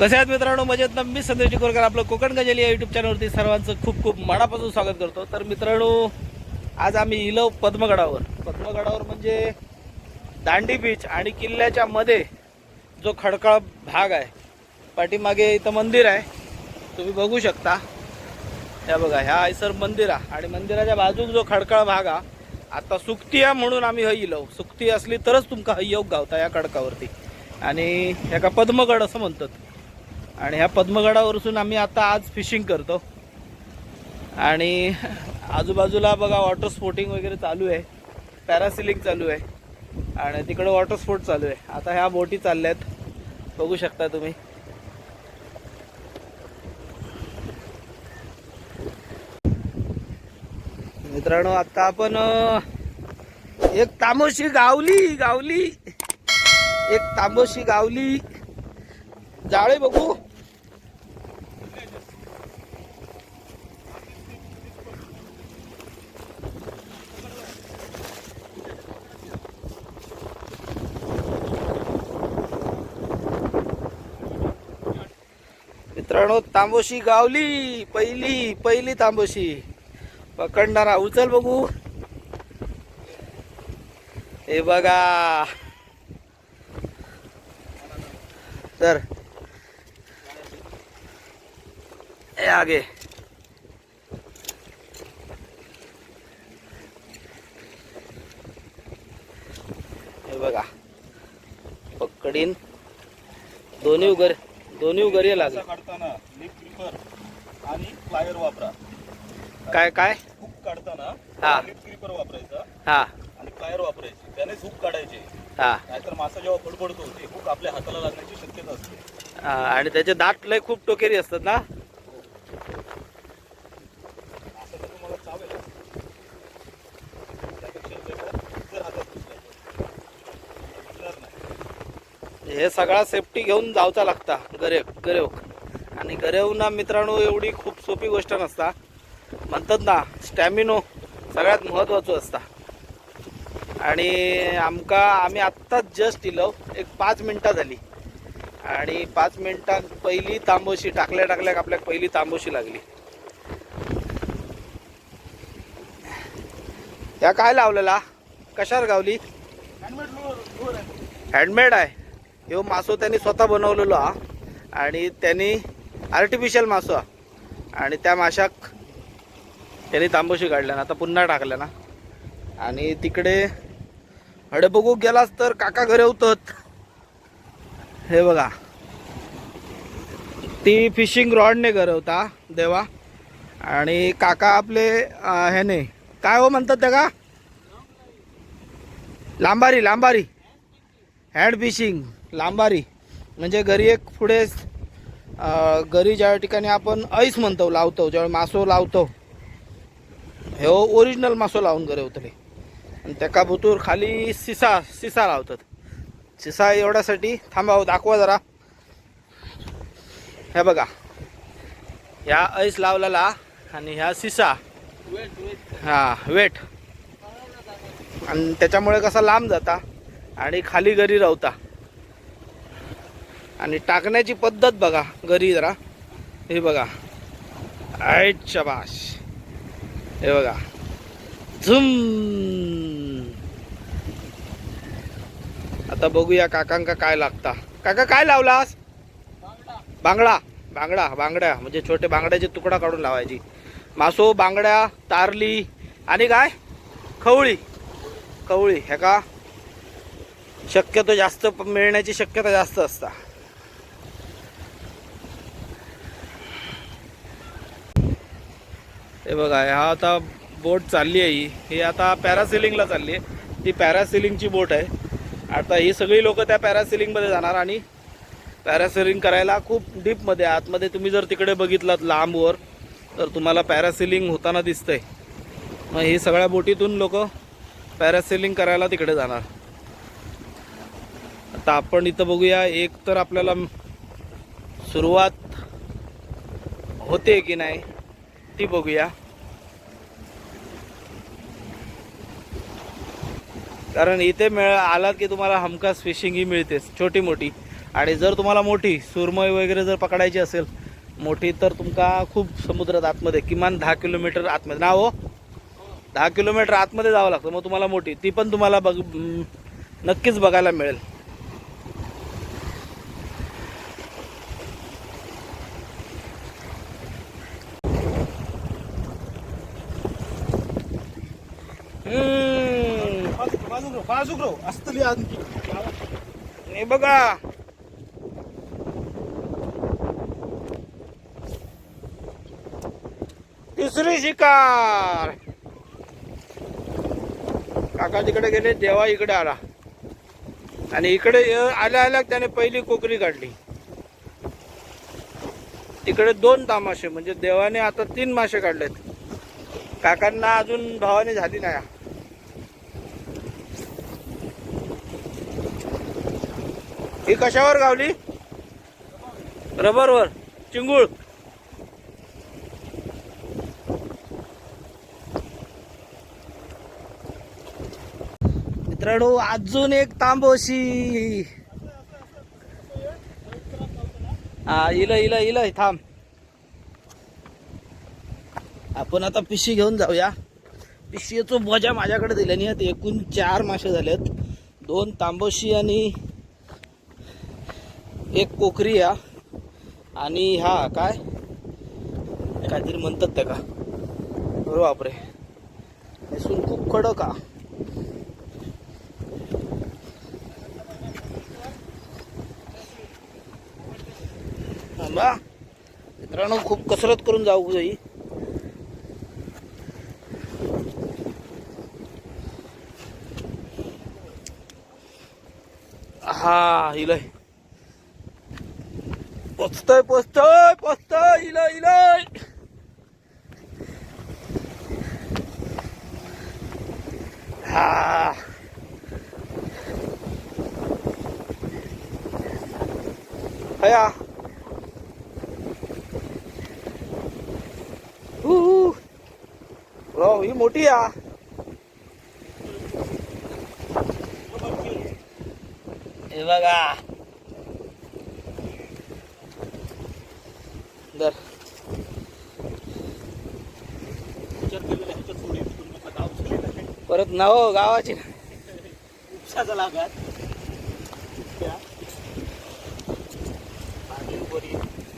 कसे आहेत मित्रांनो? मजेत ना? मी संदेश टिकोरकर आपलं कोकण गजली या युट्यूब चॅनलवरती सर्वांचं खूप खूप मनापासून स्वागत करतो. तर मित्रांनो आज आम्ही इलो पद्मगडावर. पद्मगडावर म्हणजे दांडी बीच आणि किल्ल्याच्या मध्ये जो खडकाळ भाग आहे पाठीमागे इथं मंदिर आहे. तुम्ही बघू शकता. ह्या बघा ह्या आयसर मंदिर आहे आणि मंदिराच्या बाजूक जो खडकाळ भाग हा आता सुक्ती आहे म्हणून आम्ही हय इलो. सुक्ती असली तरच तुमका हय गावता या खडकावरती. आणि ह्याका पद्मगड असं म्हणतात. आणि ह्या पद्मगडावरसून आम्ही आता आज फिशिंग करतो. आणि आजूबाजूला बघा वॉटर स्पोर्टिंग वगैरे चालू आहे. पॅरासिलिंग चालू आहे. आणि तिकडं वॉटर स्पोर्ट चालू आहे. आता ह्या बोटी चालल्या आहेत बघू शकता तुम्ही. मित्रांनो आता आपण एक तांबोशी गावली गावली. एक तांबोशी गावली. जाळे बघू मित्रांनो तांबोशी गावली पहिली पहिली तांबोशी. पकडणारा उचल बघू. हे बघा. तर. ए आगे. हे बघा. पकडीन. दोन्ही उगर दोन्ही उगर लागले. ग्रिपर आणि फ्लायर वापरा. काय काय? हुक काढताना हा. लिप ग्रिपर वापरायचा हा. आणि फ्लायर वापरायची. त्यानेच हुक काढायचे. हा. नाहीतर मासा जेव्हा फडफडतो ते हुक आपल्या हाताला लागण्याची शक्यता असते. हा, आणि त्याचे दात लय खूप टोकेरी असतात ना? असं तर तुम्हाला चावेल. त्यापेक्षा बेटर जर हातात घुसला तर. घुसणार नाही. हे सगळा सेफ्टी घेऊन जावचा लागता. गरेव गरेव आणि गरेव ना मित्रांनो एवढी खूप सोपी गोष्ट नसता. म्हणतात ना स्टॅमिनो सगळ्यात महत्वाचं असता. आणि आमका आम्ही आत्ताच जस्ट इलो एक पाच मिनटं झाली. आणि पाच मिनिटात पहिली तांबोशी टाकल्या टाकल्या आपल्याला पहिली तांबोशी लागली. या काय लावलेला? कशावर गावली. हँडमेड आहे. ह्यो मासो त्यांनी स्वतः बनवलेलो हा. आणि त्यांनी आर्टिफिशियल मासो आणि त्या माशाक त्यांनी तांबोशी काढल्या ना आता पुन्हा टाकल्या ना. आणि तिकडे हडे बघू गेलास तर काका घरी होतात हे बघा. ती फिशिंग रॉडने गरवता देवा. आणि काका आपले ह्याने काय हो म्हणतात त्या का? लांबारी लांबारी. हँड फिशिंग लांबारी. म्हणजे घरी एक पुढे घरी ज्या ठिकाणी आपण ऐस म्हणतो लावतो ज्यावेळी मासो लावतो हे ओरिजिनल मासो लावून घरी उतले आणि त्या भुतूर खाली सिसा सिसा लावतात. सिसा एवढ्यासाठी थांबावं हो, दाखवा जरा. हे बघा. ह्या ऐस लावलेला आणि ह्या सिसा. हा वेट. आणि त्याच्यामुळे कसा लांब जाता आणि खाली घरी रावता आणि टाकण्याची पद्धत बघा घरी जरा. हे बघा. आईट शबाश. हे बघा. झुम. आता बघूया काकांका काय लागता. काका काय लावलास? बांगडा. बांगडा बांगड्या. म्हणजे छोटे बांगड्याचे तुकडा काढून लावायची. मासो बांगड्या तारली आणि काय? खवळी. कवळी हे का? शक्यतो जास्त प- मिळण्याची शक्यता जास्त असता. हे बघा हा आता बोट चालली आहे ही. ही आता पॅरासिलिंगला चालली आहे. ती पॅरासिलिंगची बोट आहे. आता ही सगळी लोक त्या पॅरासिलिंगमध्ये जाणार आणि पॅरासिलिंग करायला खूप डीपमध्ये आतमध्ये तुम्ही जर तिकडे बघितलात लांबवर तर तुम्हाला पॅरासिलिंग होताना दिसतंय. मग ही सगळ्या बोटीतून लोक पॅरासिलिंग करायला तिकडे जाणार. आता आपण इथं बघूया एक तर आपल्याला सुरुवात होते की नाही? ती बघूया. कारण इथे मिळ आलात की तुम्हाला हमखास फिशिंग ही मिळतेच छोटी मोठी. आणि जर तुम्हाला मोठी सुरमई वगैरे जर पकडायची असेल मोठी तर तुमका खूप समुद्रात आतमध्ये किमान दहा किलोमीटर आतमध्ये. ना हो? दहा किलोमीटर आतमध्ये जावं लागतं मग तुम्हाला मोठी. ती पण तुम्हाला बघ नक्कीच बघायला मिळेल. बाजूक बाजूक राहू असतली आणखी. बघा. तिसरी शिकार. काका तिकडे गेले देवा इकडे आला. आणि इकडे आल्या आल्या त्याने पहिली कोकरी काढली. तिकडे दोन तामाशे म्हणजे देवाने आता तीन मासे काढलेत. काकांना अजून भावाने झाली नाही. ही कशावर गावली? रबरवर. चिंगूळ. मित्रांनो अजून एक तांबोशी हा इल इल इल थांब. आपण आता पिशी घेऊन जाऊया. पिशीचं मजा माझ्याकडे दिल्याने एकूण चार मासे झालेत. दोन तांबोशी आणि एक कोकरी या. आणि हा काय? काहीतरी म्हणतात त्या का? बरोबर बापरे. इसून खूप कडक हा. थांबा. मित्रांनो खूप कसरत करून जाऊ जाई हा हिलय पोचतोय पोचतोय पोचतोय इलय इलय हा हया हू हो ही मोठी या हे बघा आहे. परत नाव गावाची. उपसाचा लागात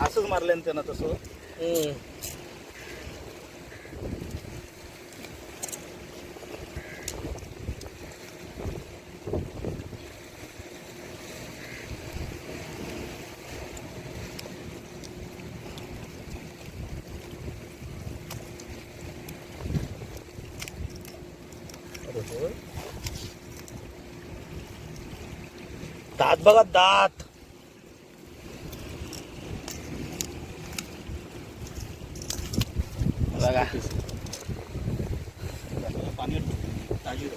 असंच मारल्यानं त्यानं तसं. बघा दात. बघा. पाणी ताजी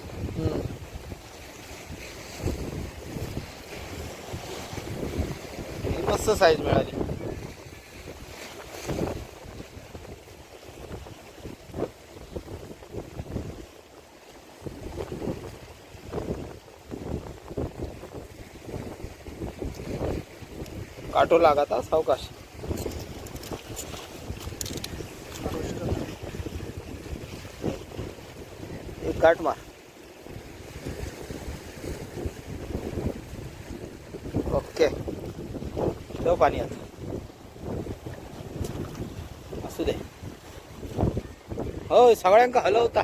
मस्त साईज मिळाली. काटो लागाता सावकाश एक काट मार. ओके. ठेव पाणी आता. असू दे. होय सगळ्यांका हलवता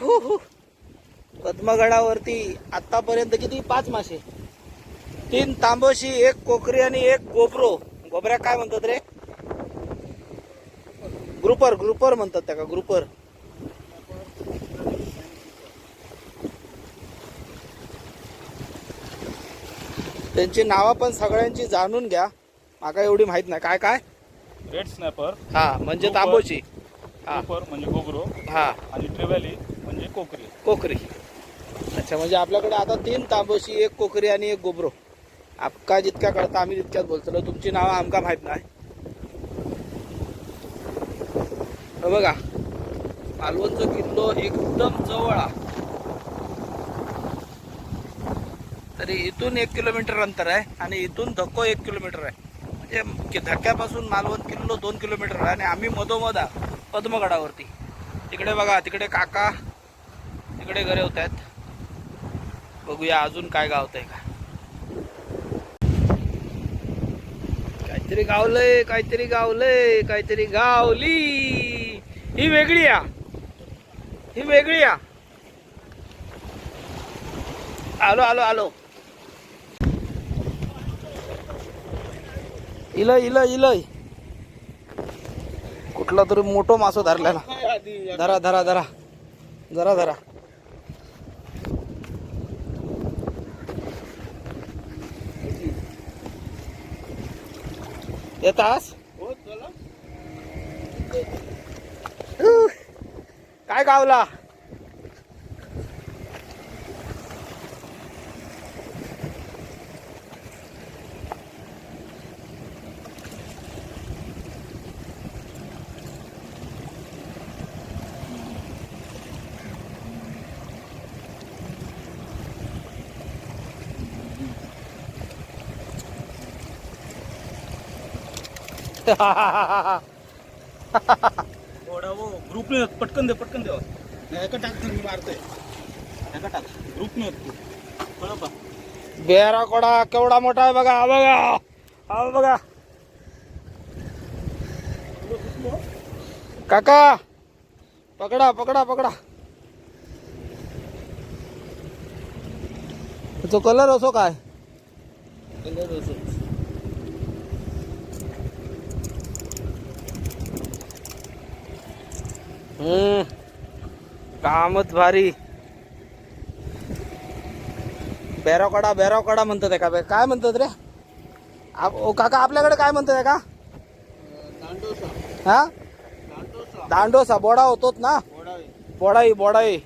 हू. पद्मगडावरती आतापर्यंत किती? पाच मासे. तीन तांबोशी एक कोकरी आणि एक गोबरो. गोबऱ्या काय म्हणतात रे? ग्रुपर ग्रुपर म्हणतात त्या का ग्रुपर. त्यांची नावं पण सगळ्यांची जाणून घ्या. माका एवढी माहीत नाही. काय काय? रेड स्नॅपर हा म्हणजे. तांबोशी. हा. म्हणजे गोगरो हा. आणि ट्रेव्हॅली म्हणजे कोकरी. कोकरी. अच्छा म्हणजे आपल्याकडे आता तीन तांबोशी एक कोकरी आणि एक गोबरो. आपका जितक्या कळतं आम्ही तितक्यात बोलतो. तुमची नावं आमका माहीत नाही. बघा मालवणचा किल्लो एकदम जवळ आहे. तरी इथून एक किलोमीटर अंतर आहे आणि इथून धक्को एक किलोमीटर आहे. म्हणजे कि- धक्क्यापासून मालवण किल्लो दोन किलोमीटर आहे आणि आम्ही मधोमध आहे पद्मगडावरती. तिकडे बघा तिकडे काका तिकडे घरे होत आहेत. बघूया अजून काय गावत आहे का. काहीतरी गावलंय काहीतरी गावलंय काहीतरी गावली. ही वेगळी या. ही वेगळी या. आलो आलो आलो. इलय इलय इलय. कुठला तरी मोठो मासो धरलाय ना. धरा धरा धरा. जरा धरा येतास? काय गावला? थोडा वो हो, ग्रुपने होत पटकन दे पटकन दे. नाही, एका टाक मी मारतोय. एका टाक. ग्रुपने होत तू बेरा कोडा केवढा मोठा आहे बघा हा बघा. हा बघा. काका पकडा पकडा पकडा. तो कलर असो काय कलर असंच हम्म कामच भारी. बेराकडा बेराकडा म्हणतात का काय म्हणतात रे? आप- ओ काका आपल्याकडे काय म्हणतात का दांडोसा. हा? दांडोसा. बोडा होतोच ना? बोडाई बोडाई.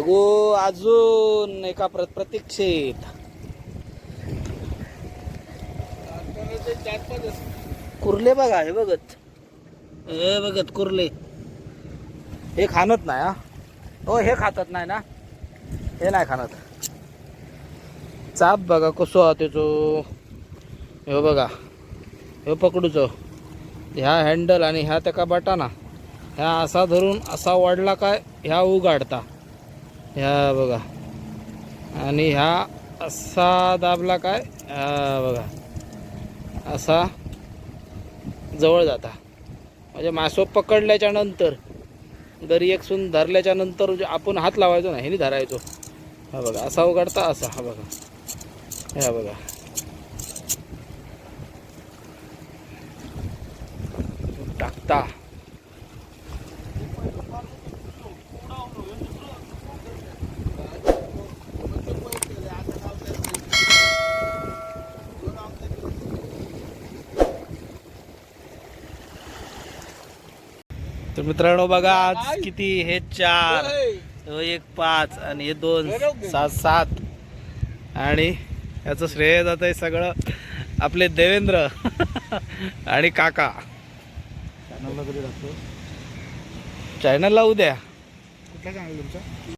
बघू अजून एका प्र प्रतीक्षित. कुर्ले बघा हे बघत. हे बघत कुर्ले. हे खाणत नाही हा? हो हे खातात नाही ना? हे नाही खाणत. चाप बघा कसो हा त्याचो. हे बघा हे पकडूचो. ह्या हँडल आणि ह्या त्या बटाना ह्या असा धरून असा वाढला काय ह्या उगाडता. ह्या बघा. आणि ह्या असा दाबला काय? ह्या बघा. असा जवळ जाता. म्हणजे मासो पकडल्याच्या नंतर दरी एक सून धरल्याच्या नंतर जे आपण हात लावायचो ना ह्यानी धरायचो. हा बघा असा उघडता असा हा बघा. ह्या बघा. टाकता. तर मित्रांनो बघा आज किती? हे चार तो एक पाच आणि हे दोन सात सात. आणि याचं श्रेय जात आहे सगळं आपले देवेंद्र आणि काका. चॅनलला कधी चॅनलला उद्या. कुठला चॅनल तुमचा